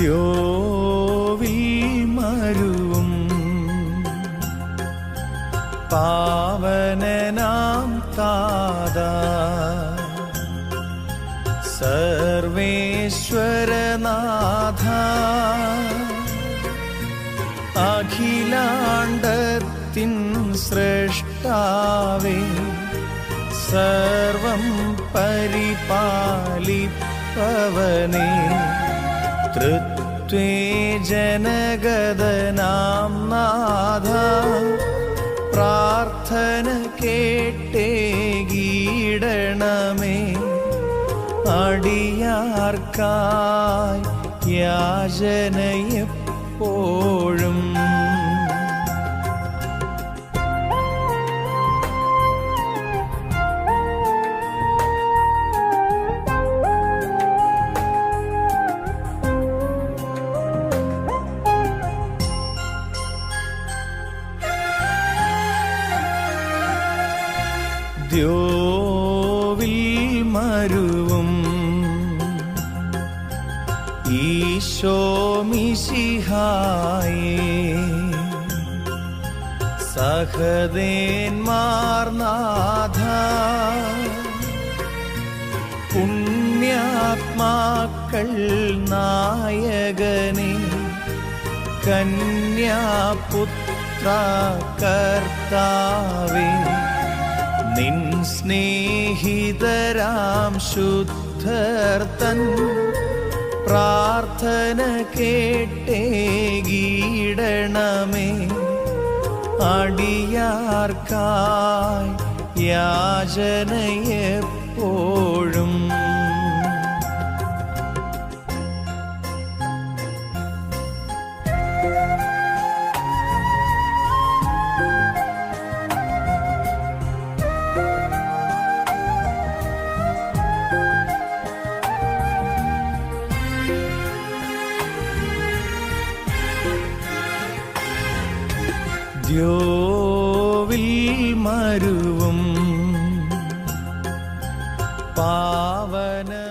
ദ്യോവിൽ മരുവും പാവനനാം താതാ സർവേശ്വരനാഥ. അഖിലാണ്ടത്തിൻ സൃഷ്ടാവേ സർവം പരിപാലിപ്പവനേ. തൃത്വേ ജനഗദനാം നാഥ. പ്രാർത്ഥന കേട്ടേ ഗീടണമേ. അടിയാർക്കായി യാചനയെപ്പോഴും ദ്യോവിൽ മരുവും ഈശോ മിശിഹായേ. സഹദേന്മാർനാഥ പുണ്യാത്മാക്കൾ നായകനെ കന്യാപുത്ര കർത്താവേ. നിൻ സ്നേഹിതരാം ശുദ്ധർ തൻ പ്രാർത്ഥന കേട്ടേ ഗീടണമേ. അടിയാർക്കായി യാചനയെപ്പോഴും ദ്യോവിൽ മരുവും പാവന